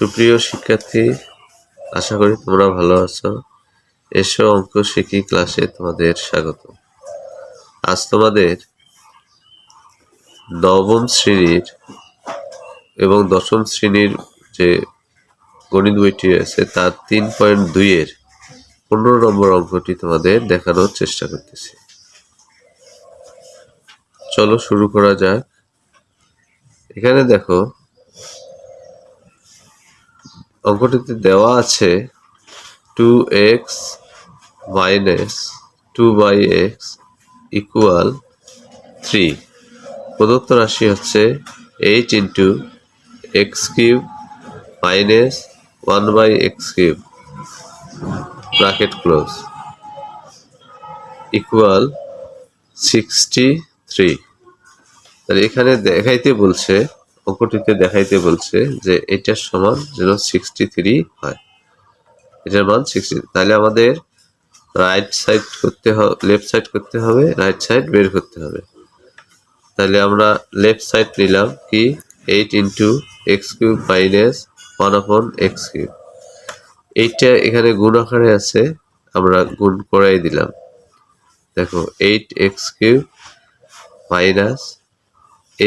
সুপ্রিয় শিক্ষার্থী, আশা করি তোমরা ভালো আছো। এসো অঙ্ক শিখি ক্লাসে তোমাদের স্বাগত। আজ তোমাদের নবম শ্রেণির এবং দশম শ্রেণির যে গণিত বইটি আছে তার তিন পয়েন্ট দুইয়ের পনেরো নম্বর অঙ্কটি তোমাদের দেখানোর চেষ্টা করতেছি। চলো শুরু করা যাক। এখানে দেখো অঙ্কটিতে দেওয়া আছে two x minus two by x equal three প্রদত্ত রাশি হচ্ছে eight into x cube minus one by x cube bracket close equal sixty three তাহলে এখানে দেখাইতে বলছে অঙ্কটিতে দেখাইতে বলছে যে এটার সমান যেন সিক্সটি থ্রি হয়। এটার মান সিক্সটি তাহলে আমাদের রাইট সাইড করতে হবে লেফট সাইড করতে হবে রাইট সাইড বের করতে হবে। তাহলে আমরা লেফট সাইড নিলাম কি eight into x cube minus one upon x cube এইটা এখানে গুণ আকারে আছে, আমরা গুণ করাই দিলাম। দেখো এইট এক্স কিউব মাইনাস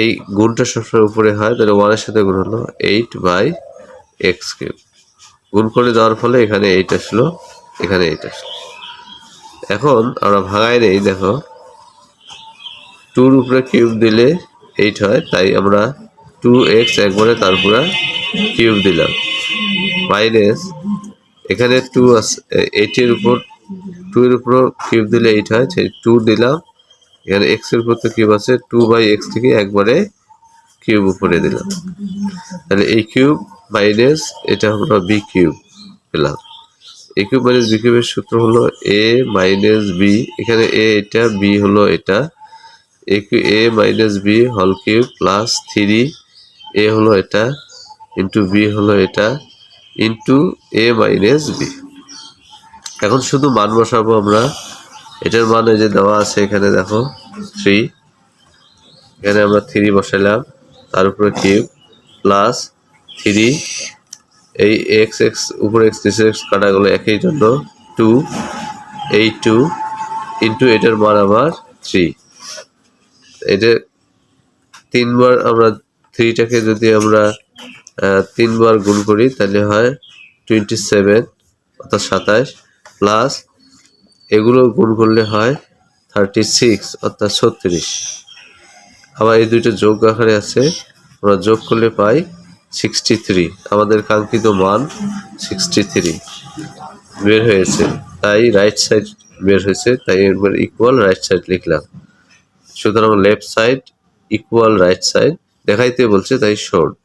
এই গুণটা সবসময় উপরে হয়, তাহলে ওয়ানের সাথে গুণ হলো এইট বাই এক্স কিউব গুণ করে দেওয়ার ফলে এখানে এইট আসলো, এখানে এইট আসলো। এখন আমরা ভাগাই নেই, দেখো। টুর উপরে কিউব দিলে এইট হয়, তাই আমরা টু এক্স একবারে তারপরে কিউব দিলাম। মাইনাস এখানে টু আছে এইটের উপর টু এর উপর কিউব দিলে এইট হয়, সেই টু দিলাম। এখানে এক্সের উপর তো কিউব আছে টু বাই এক্স থেকে একবারে কিউব উপরে দিলাম। তাহলে এই কিউব মাইনাস এটা হলো বি কিউব পেলাম। এ কিউব মাইনাস বি কিউবের সূত্র হলো এ মাইনাস বি এখানে এ এটা বি হলো এটা। A cube A minus B হল কিউব প্লাস থ্রি এ হলো এটা ইন্টু বি হলো এটা ইন্টু এ মাইনাস বি এখন শুধু মান বসাবো আমরা। এটার মান যে দেওয়া আছে এখানে দেখো থ্রি এখানে আমরা থ্রি বসাইলাম। তার উপরে কিউব প্লাস থ্রি এই এক্স এক্স উপরে এক্স নিচে এক্স কাটা গেলো একই জন্য টু এই টু ইন্টু এটার মান আবার থ্রি এটা তিনবার আমরা থ্রিটাকে যদি আমরা তিনবার গুণ করি, তাহলে হয় টোয়েন্টি সেভেন অর্থাৎ সাতাশ প্লাস এগুলো গুণ করলে হয় থার্টি সিক্স অর্থাৎ ছত্রিশ। আবার এই দুইটা যোগ আকারে আছে, আমরা যোগ করলে পাই সিক্সটি থ্রি আমাদের কাঙ্ক্ষিত মান সিক্সটি থ্রি বের হয়েছে, তাই রাইট সাইড বের হয়েছে, তাই এরপর ইকুয়াল রাইট সাইড লিখলাম। সুতরাং left side equal right side দেখাইতে বলছে তাই শর্ট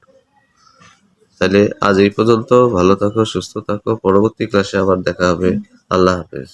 তাহলে আজ এই পর্যন্ত, ভালো থাকো, সুস্থ থাকো, পরবর্তী ক্লাসে আবার দেখা হবে। আল্লাহ হাফেজ।